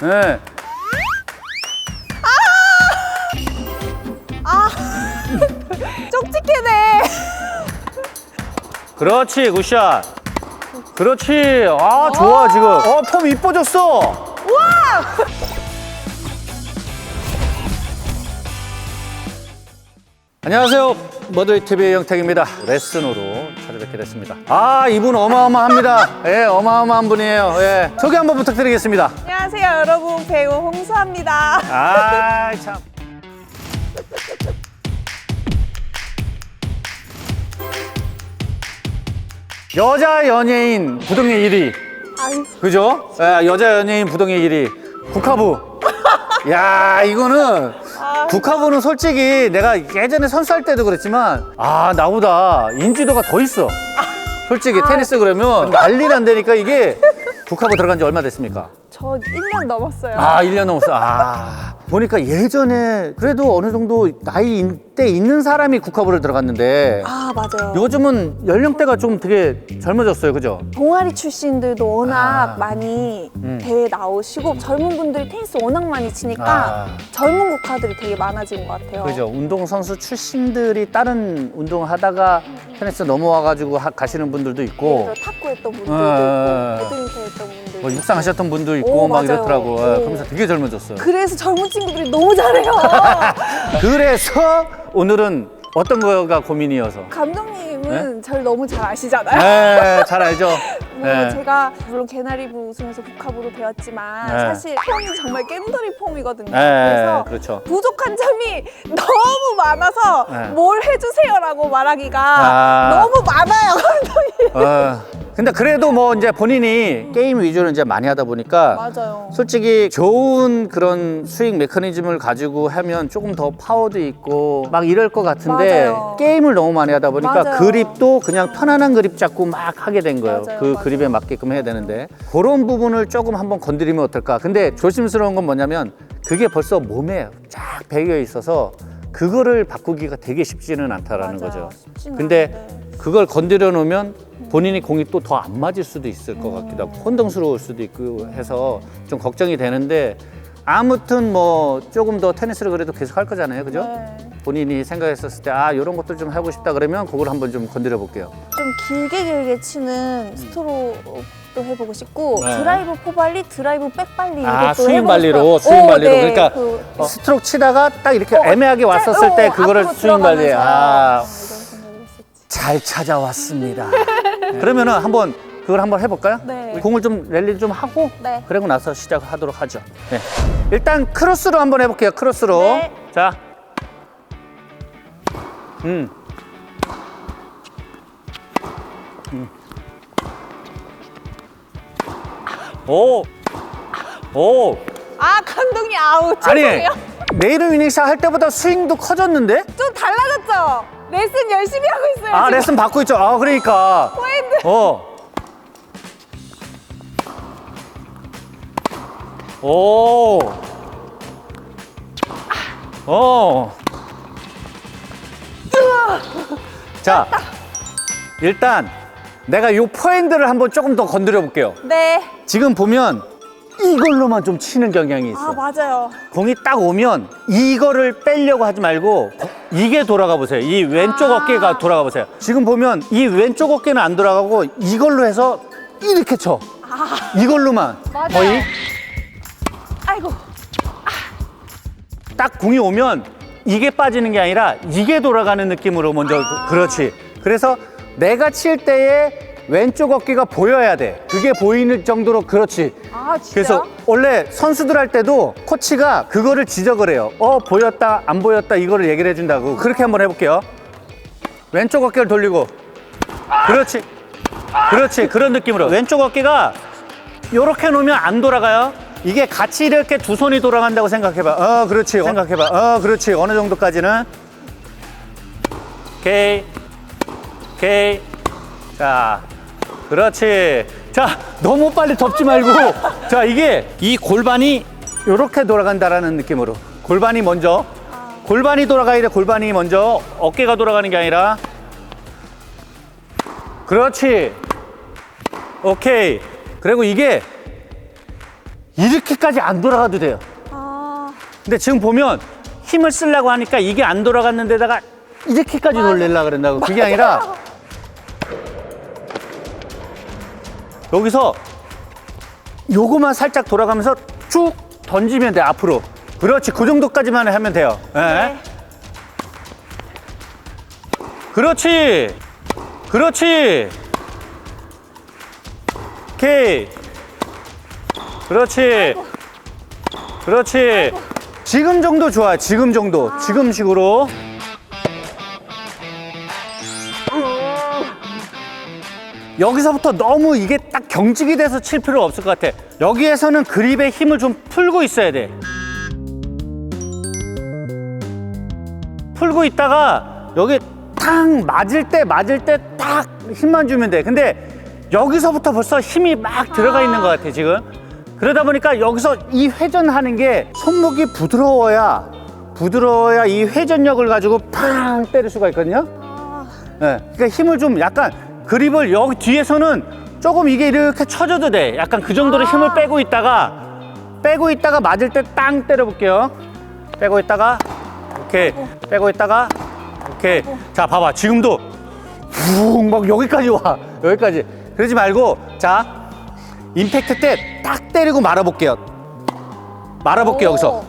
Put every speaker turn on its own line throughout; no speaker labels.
네.
쪽집게네.
그렇지, 굿샷. 그렇지. 아, 좋아, 지금. 어, 폼 이뻐졌어.
우와!
안녕하세요. 머드리 TV의 영택입니다. 레슨으로 뵙게 됐습니다. 아, 이분 어마어마합니다. 예, 어마어마한 분이에요. 예. 소개 한번 부탁드리겠습니다.
안녕하세요, 여러분. 배우 홍수아입니다.
아, 참. 여자 연예인 부동의 1위.
아유,
그죠? 예, 여자 연예인 부동의 1위. 국화부. 야, 이거는 국화부는 솔직히 내가 예전에 선수할 때도 그랬지만 아, 나보다 인지도가 더 있어. 솔직히 테니스 그러면 난리 난다니까 이게 국화부 들어간 지 얼마 됐습니까?
저 1년 넘었어요.
아, 1년 넘었어. 아. 보니까 예전에 그래도 어느 정도 나이 때 있는 사람이 국화부를 들어갔는데
아, 맞아요.
요즘은 연령대가 좀 되게 젊어졌어요. 그죠?
동아리 출신들도 워낙
아.
많이
음.
대회 나오시고 젊은 분들이 테니스 워낙 많이 치니까
아.
젊은 국가들이 되게 많아진 것 같아요.
그죠. 운동선수 출신들이 다른 운동을 하다가 테니스 넘어와가지고 하- 가시는 분들도 있고
들어 탁구 했던 분들도
어.
있고 배드민턴 했던 분들도
뭐
있고.
육상 하셨던 분도 있고
오,
막
맞아요.
이렇더라고. 예,
오.
그러면서 되게 젊어졌어요.
그래서 젊은 친구들이 너무 잘해요.
그래서 오늘은 어떤 거가 고민이어서.
감독님은 저를 너무 잘 아시잖아요.
네, 잘 알죠.
물론
네.
제가 물론 개나리부 우승해서 국카부로 배웠지만
네.
사실 폼이 정말 깬더리 폼이거든요.
네,
그래서
그렇죠.
부족한 점이 너무 많아서
네.
뭘 해주세요라고 말하기가
아.
너무 많아요, 감독님.
어, 근데 그래도 뭐 이제 본인이 게임 위주로 이제 많이 하다 보니까
맞아요.
솔직히 좋은 그런 스윙 메커니즘을 가지고 하면 조금 더 파워도 있고 막 이럴 것 같은데
맞아요.
게임을 너무 많이 하다 보니까
맞아요.
그립도 그냥 편안한 그립 잡고 막 하게 된 거예요.
맞아요,
그
맞아요.
그립에 맞게끔 해야 되는데 그런 부분을 조금 한번 건드리면 어떨까. 근데 조심스러운 건 뭐냐면 그게 벌써 몸에 쫙 배겨 있어서 그거를 바꾸기가 되게 쉽지는 않다라는
맞아요.
거죠.
쉽지는
근데
않은데.
그걸 건드려 놓으면 본인이 공이 또 더 안 맞을 수도 있을 것 같기도 하고 혼동스러울 수도 있고 해서 좀 걱정이 되는데 아무튼 뭐 조금 더 테니스를 그래도 계속 할 거잖아요. 그죠?
네.
본인이 생각했었을 때 아, 이런 것들 좀 하고 싶다 그러면 그걸 한번 좀 건드려 볼게요.
좀 길게 길게 치는 스트로크도 해보고 싶고
네.
드라이브 포발리, 드라이브 백발리
아,
이것도
스윙
해보고
발리로,
싶어요.
스윙
오,
발리로.
네,
그러니까
그,
어, 스트로크 치다가 딱 이렇게
어,
애매하게 왔었을
어,
때 그거를
앞으로
스윙 발리.
들어가면서.
아,
어, 이런 생각을 했었지.
잘 찾아왔습니다. 그러면은 한번 그걸 한번 해볼까요?
네.
공을 좀 랠리 좀 하고
네.
그리고 나서 시작하도록 하죠. 네. 일단 크로스로 한번 해볼게요. 크로스로.
네.
자. 음. 음. 오. 오.
아 감독님 아웃
아니.
죄송해요.
네이름 위닝샷 할 때보다 스윙도 커졌는데?
좀 달라졌죠? 레슨 열심히 하고 있어요.
아. 레슨 받고 있죠. 아, 그러니까.
포핸드.
어. 오. 어. 자, 일단 내가 요 포핸드를 한번 조금 더 건드려 볼게요.
네.
지금 보면 이걸로만 좀 치는 경향이 있어.
아 맞아요.
공이 딱 오면 이거를 빼려고 하지 말고 이게 돌아가 보세요. 이 왼쪽
아.
어깨가 돌아가 보세요. 지금 보면 이 왼쪽 어깨는 안 돌아가고 이걸로 해서 이렇게 쳐. 이걸로만
맞아요.
거의
아이고.
딱 공이 오면 이게 빠지는 게 아니라 이게 돌아가는 느낌으로 먼저
아.
그렇지. 그래서 내가 칠 때에 왼쪽 어깨가 보여야 돼. 그게 보이는 정도로 그렇지.
아 진짜?
그래서 원래 선수들 할 때도 코치가 그거를 지적을 해요. 어, 보였다, 안 보였다, 이거를 얘기를 해준다고. 그렇게 한번 해볼게요. 왼쪽 어깨를 돌리고. 그렇지. 그렇지. 그런 느낌으로. 왼쪽 어깨가 이렇게 놓으면 안 돌아가요. 이게 같이 이렇게 두 손이 돌아간다고 생각해봐. 어, 그렇지. 생각해봐. 어, 그렇지. 어느 정도까지는. 오케이. 오케이. 자, 그렇지. 자, 너무 빨리 덮지 말고. 자, 이게 이 골반이 이렇게 돌아간다라는 느낌으로. 골반이 먼저. 골반이 돌아가야 돼. 골반이 먼저. 어깨가 돌아가는 게 아니라. 그렇지. 오케이. 그리고 이게 이렇게까지 안 돌아가도 돼요.
아,
근데 지금 보면 힘을 쓰려고 하니까 이게 안 돌아갔는 데다가 이렇게까지 돌리려고 그런다고. 그게 아니라 여기서 요거만 살짝 돌아가면서 쭉 던지면 돼, 앞으로. 그렇지. 그 정도까지만 하면 돼요. 예.
네.
그렇지. 그렇지. 오케이. 그렇지. 그렇지. 지금 정도 좋아. 지금 정도. 지금 식으로. 여기서부터 너무 이게 딱 경직이 돼서 칠 필요 없을 것 같아. 여기에서는 그립에 힘을 좀 풀고 있어야 돼. 풀고 있다가 여기 탁 맞을 때 맞을 때 딱 힘만 주면 돼. 근데 여기서부터 벌써 힘이 막 들어가 있는 것 같아 지금. 그러다 보니까 여기서 이 회전하는 게 손목이 부드러워야 부드러워야 이 회전력을 가지고 팡 때릴 수가 있거든요.
아,
네, 그러니까 힘을 좀 약간 그립을 여기 뒤에서는 조금 이게 이렇게 쳐줘도 돼. 약간 그 정도로
아.
힘을 빼고 있다가 빼고 있다가 맞을 때 땅 때려볼게요. 빼고 있다가 오케이. 빼고 있다가 오케이. 자, 봐봐. 지금도 붕막 여기까지 와. 여기까지. 그러지 말고 자 임팩트 때 딱 때리고 말아볼게요. 말아볼게요 여기서.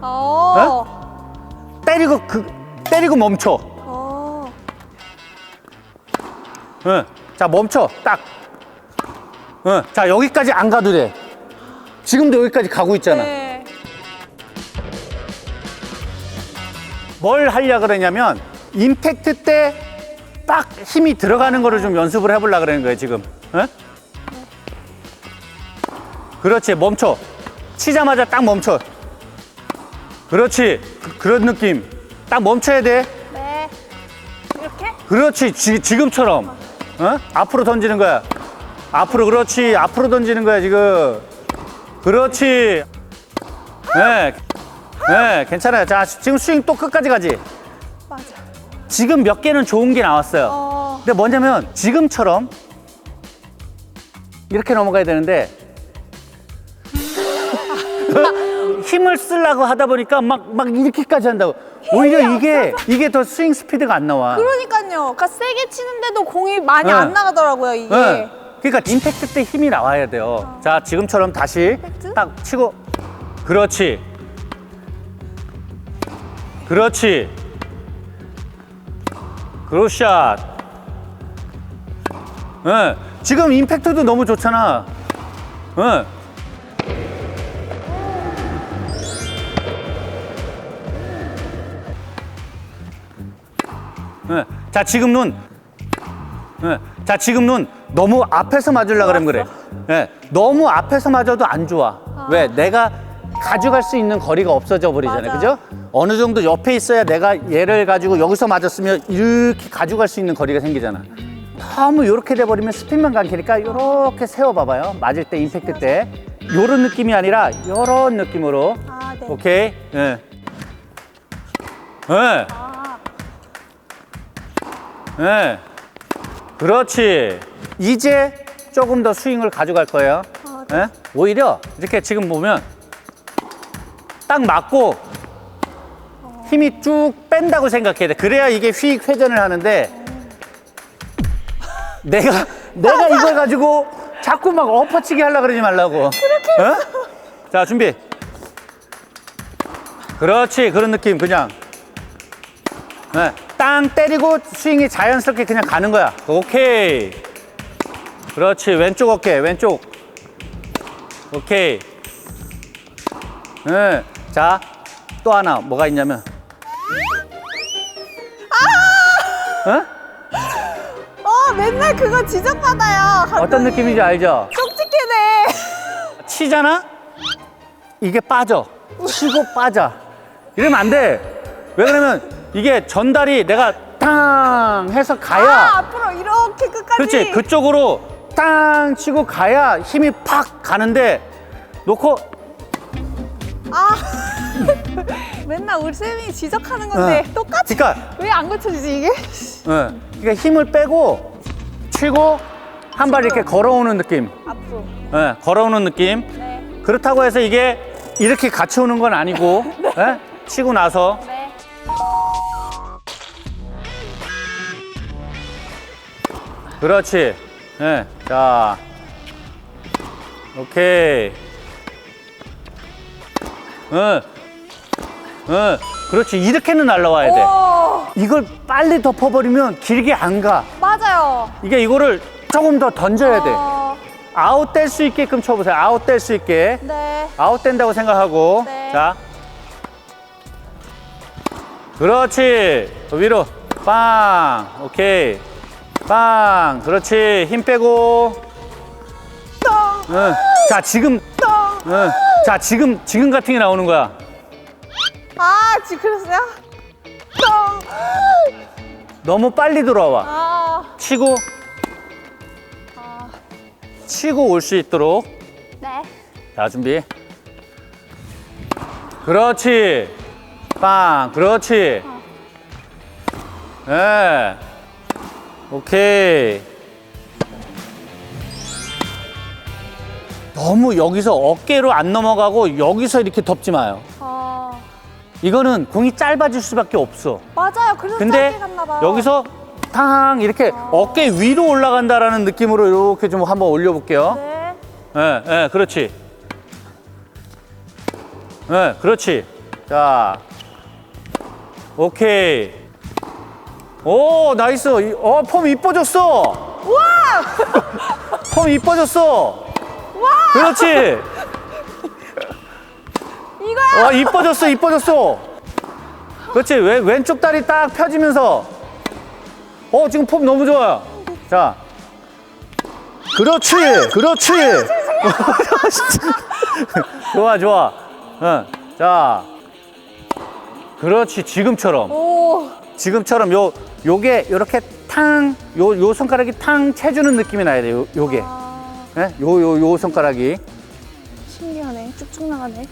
어.
때리고 그 때리고 멈춰. 응. 자, 멈춰. 딱. 응. 자, 여기까지 안 가도 돼. 지금도 여기까지 가고 있잖아.
네.
뭘 하려 그러냐면, 임팩트 때 딱 힘이 들어가는 거를 좀 연습을 해보려 그러는 거예요, 지금. 응? 그렇지, 멈춰. 치자마자 딱 멈춰. 그렇지. 그, 런 느낌. 딱 멈춰야 돼.
네. 이렇게?
그렇지 지, 지금처럼 어? 앞으로 던지는 거야. 앞으로 그렇지. 앞으로 던지는 거야 지금. 그렇지. 네, 네 괜찮아요. 자 지금 스윙 또 끝까지 가지.
맞아.
지금 몇 개는 좋은 게 나왔어요.
어.
근데 뭐냐면 지금처럼 이렇게 넘어가야 되는데 힘을 쓰려고 하다 보니까 막, 막 이렇게까지 한다고 오히려 이게 이게 더 스윙 스피드가 안 나와
그러니까요. 그러니까 세게 치는데도 공이 많이
네.
안 나가더라고요, 이게.
네. 그러니까 임팩트 때 힘이 나와야 돼요. 자, 지금처럼 다시
임팩트?
딱 치고 그렇지. 그렇지. 그로샷. 예. 지금 임팩트도 너무 좋잖아. 예. 예. 자, 지금 눈. 예. 자, 지금 눈 너무 앞에서 맞으려고 그러면 그래. 예. 너무 앞에서 맞아도 안 좋아. 왜? 내가 가져갈 수 있는 거리가 없어져 버리잖아요.
맞아.
그죠? 어느 정도 옆에 있어야 내가 얘를 가지고 여기서 맞았으면 이렇게 가져갈 수 있는 거리가 생기잖아. 너무 이렇게 돼 버리면 스핀만 감기니까 이렇게 세워 봐봐요. 맞을 때, 임팩트 때. 요런 느낌이 아니라 요런 느낌으로.
아, 네.
오케이. 예. 예.
아,
네. 그렇지. 이제 조금 더 스윙을 가져갈 거예요.
아,
네? 오히려 이렇게 지금 보면 딱 맞고 힘이 쭉 뺀다고 생각해야 돼. 그래야 이게 휙 회전을 하는데 내가 내가 이걸 가지고 자꾸 막 엎어치기 하려 그러지 말라고. 어? 자 준비. 그렇지 그런 느낌 그냥. 네, 땅 때리고 스윙이 자연스럽게 그냥 가는 거야. 오케이. 그렇지. 왼쪽 어깨, 왼쪽. 오케이. 네. 자, 또 하나 뭐가 있냐면. 어?
어, 맨날 그거 지적받아요.
어떤
감독님.
느낌인지 알죠?
쪽집게네.
치잖아? 이게 빠져. 치고 빠져. 이러면 안 돼. 왜 그러면 이게 전달이 내가 땅 해서 가야
아, 앞으로 이렇게 끝까지.
그렇지 그쪽으로 땅 치고 가야 힘이 팍 가는데 놓고
아. 맨날 우리 쌤이 지적하는 건데
어.
똑같이.
그러니까
왜 안 고쳐지지 이게?
어, 그러니까 힘을 빼고 치고 한 발 이렇게 걸어오는 느낌
앞으로.
예, 걸어오는 느낌
네.
그렇다고 해서 이게 이렇게 같이 오는 건 아니고 예? 치고 나서
네.
그렇지. 예. 자. 오케이. 응. 응. 그렇지. 이렇게는 날라와야 돼.
오,
이걸 빨리 덮어버리면 길게 안 가.
맞아요.
이게 이거를 조금 더 던져야 돼.
어,
아웃될 수 있게끔 쳐보세요. 아웃될 수 있게.
네.
아웃된다고 생각하고.
네.
자. 그렇지. 더 위로. 빵. 오케이. 빵. 그렇지. 힘 빼고. 응. 자, 지금. 응. 자, 지금, 지금 같은 게 나오는 거야.
아, 지금 그랬어요? 똥.
너무 빨리 돌아와.
아,
치고,
아,
치고 올 수 있도록.
네.
자, 준비. 그렇지. 빵. 그렇지. 예. 오케이. 너무 여기서 어깨로 안 넘어가고 여기서 이렇게 덮지 마요.
아,
이거는 공이 짧아질 수밖에 없어.
맞아요. 그래서
근데
짧게 갔나 봐요.
여기서 탕 이렇게 어깨 위로 올라간다라는 느낌으로 이렇게 좀 한번 올려볼게요.
네.
예, 예, 그렇지. 예, 그렇지. 자, 오케이. 오, 나이스. 이- 어, 폼 이뻐졌어.
우와!
폼 이뻐졌어.
와!
그렇지.
이거야!
와, 이뻐졌어, 이뻐졌어. 그렇지. 왼, 왼쪽 다리 딱 펴지면서. 어, 지금 폼 너무 좋아요. 자. 그렇지. 그렇지. 좋아, 좋아. 응. 자. 그렇지. 지금처럼.
오,
지금처럼 요, 요게 요렇게 탕, 요, 요 손가락이 탕 채주는 느낌이 나야 돼. 요, 요게.
아,
예? 요, 요, 요 손가락이.
신기하네. 쭉쭉 나가네.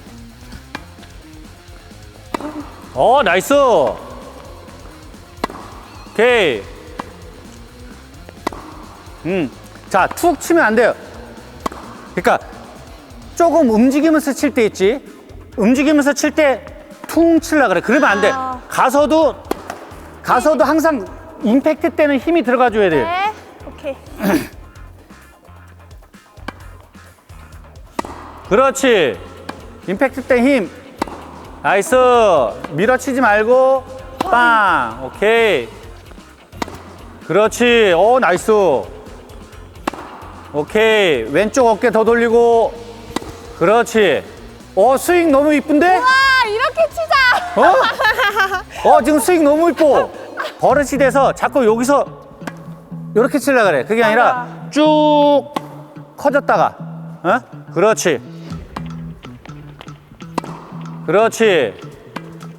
어, 나이스. 오케이. 음. 자, 툭 치면 안 돼요. 그러니까 조금 움직이면서 칠 때 있지. 움직이면서 칠 때 퉁 칠라 그래. 그러면 안 돼.
아.
가서도 가서도 항상 임팩트 때는 힘이 들어가 줘야 돼.
네. 오케이.
그렇지. 임팩트 때 힘. 나이스. 밀어치지 말고 빵. 오케이. 그렇지. 오, 나이스. 오케이. 왼쪽 어깨 더 돌리고. 그렇지. 어, 스윙 너무 이쁜데?
와, 이렇게 치자!
어? 어, 지금 스윙 너무 이뻐. 버릇이 돼서 자꾸 여기서 이렇게 치려 그래. 그게 아니라 쭉 커졌다가. 어? 그렇지. 그렇지.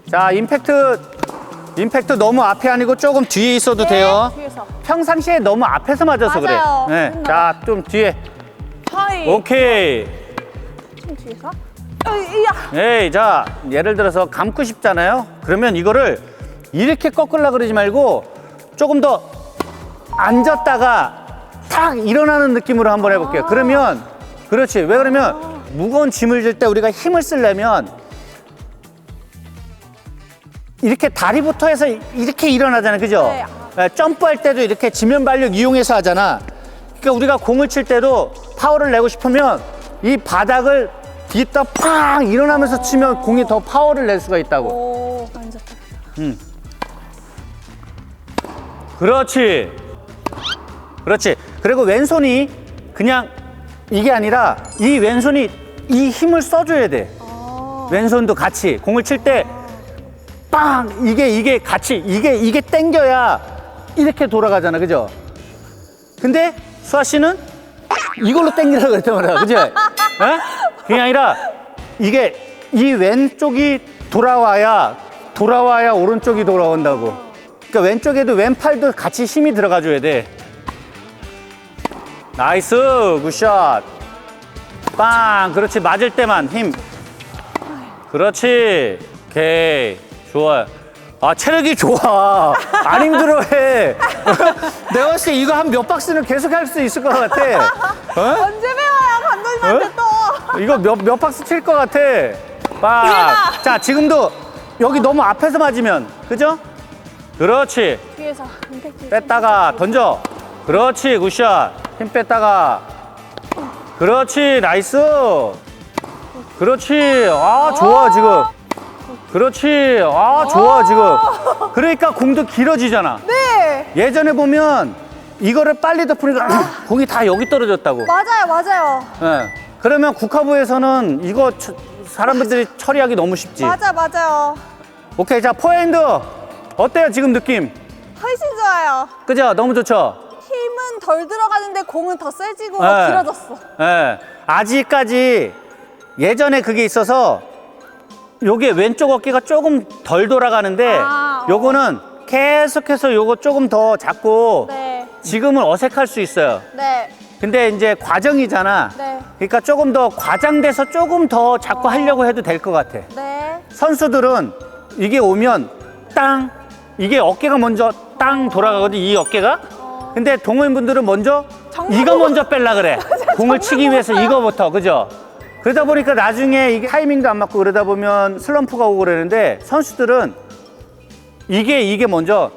자, 임팩트, 임팩트 너무 앞에 아니고 조금 뒤에 있어도 돼요.
네, 뒤에서.
평상시에 너무 앞에서 맞아서
맞아요.
그래. 네. 자, 좀 뒤에.
하이.
오케이.
좀 뒤에서. 어이, 이야.
에이, 자, 예를 들어서 감고 싶잖아요? 그러면 이거를 이렇게 꺾으려 그러지 말고 조금 더 앉았다가 탁 일어나는 느낌으로 한번 해볼게요. 그러면, 그렇지. 왜 그러면 무거운 짐을 질 때 우리가 힘을 쓰려면 이렇게 다리부터 해서 이렇게 일어나잖아요. 그죠?
네.
예, 점프할 때도 이렇게 지면 발력 이용해서 하잖아. 그러니까 우리가 공을 칠 때도 파워를 내고 싶으면 이 바닥을 뒤에다 팡 일어나면서 치면 공이 더 파워를 낼 수가 있다고.
오, 앉았다.
그렇지. 그렇지. 그리고 왼손이 그냥 이게 아니라 이 왼손이 이 힘을 써줘야 돼.
아,
왼손도 같이 공을 칠 때 빵 이게 이게 같이 이게 이게 땡겨야 이렇게 돌아가잖아 그죠 근데 수아 씨는 이걸로 땡기라 그랬단 말이야 그지 에? 그게 아니라 이게 이 왼쪽이 돌아와야 돌아와야 오른쪽이 돌아온다고 그러니까 왼쪽에도 왼팔도 같이 힘이 들어가 줘야 돼 나이스 굿샷 빵 그렇지 맞을 때만 힘 그렇지. 오케이. 좋아요. 아, 체력이 좋아. 안 힘들어해. 내가 봤을 때 이거 한 몇 박스는 계속 할 수 있을 것 같아. 어?
언제 배워요, 감독님한테
어?
또?
이거 몇, 몇 박스 칠 것 같아. 빡. 자, 지금도 여기 너무 앞에서 맞으면, 그죠? 그렇지.
뒤에서.
뺐다가 던져. 그렇지, 굿샷. 힘 뺐다가. 그렇지, 나이스. 그렇지. 아, 좋아, 지금. 그렇지. 아, 좋아, 지금. 그러니까 공도 길어지잖아.
네.
예전에 보면 이거를 빨리 덮으니까 공이 다 여기 떨어졌다고.
맞아요, 맞아요.
예. 그러면 국가부에서는 이거 처- 사람들이 처리하기 너무 쉽지.
맞아, 맞아요.
오케이, 자, 포핸드. 어때요, 지금 느낌?
훨씬 좋아요.
그죠? 너무 좋죠?
힘은 덜 들어가는데 공은 더 세지고
네.
길어졌어.
예. 아직까지 예전에 그게 있어서 요게 왼쪽 어깨가 조금 덜 돌아가는데
아, 어.
요거는 계속해서 요거 조금 더 잡고
네,
지금은 어색할 수 있어요.
네,
근데 이제 과정이잖아.
네,
그러니까 조금 더 과장돼서 조금 더 자꾸 하려고 해도 될 것 같아.
네.
선수들은 이게 오면 땅 이게 어깨가 먼저 땅 돌아가거든 이 어깨가. 근데 동호인분들은 먼저 이거 먼저 뺄라 그래. 공을 치기 위해서 이거부터 그죠? 그러다 보니까 나중에 이게 타이밍도 안 맞고 그러다 보면 슬럼프가 오고 그러는데 선수들은 이게 이게 먼저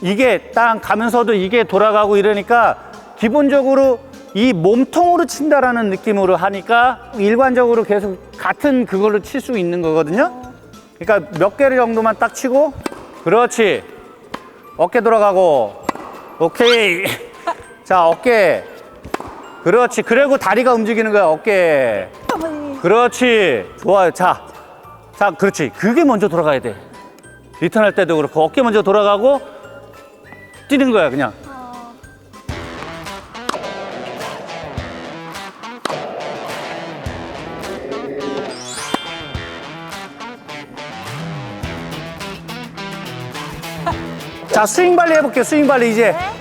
이게 땅 가면서도 이게 돌아가고 이러니까 기본적으로 이 몸통으로 친다라는 느낌으로 하니까 일관적으로 계속 같은 그걸로 칠 수 있는 거거든요. 그러니까 몇 개를 정도만 딱 치고 그렇지. 어깨 돌아가고 오케이. 자, 어깨. 그렇지. 그리고 다리가 움직이는 거야, 어깨. 그렇지. 좋아요. 자. 자, 그렇지. 그게 먼저 돌아가야 돼. 리턴 할 때도 그렇고 어깨 먼저 돌아가고 뛰는 거야, 그냥. 자, 스윙 발리 해볼게요. 스윙 발리 이제.
네.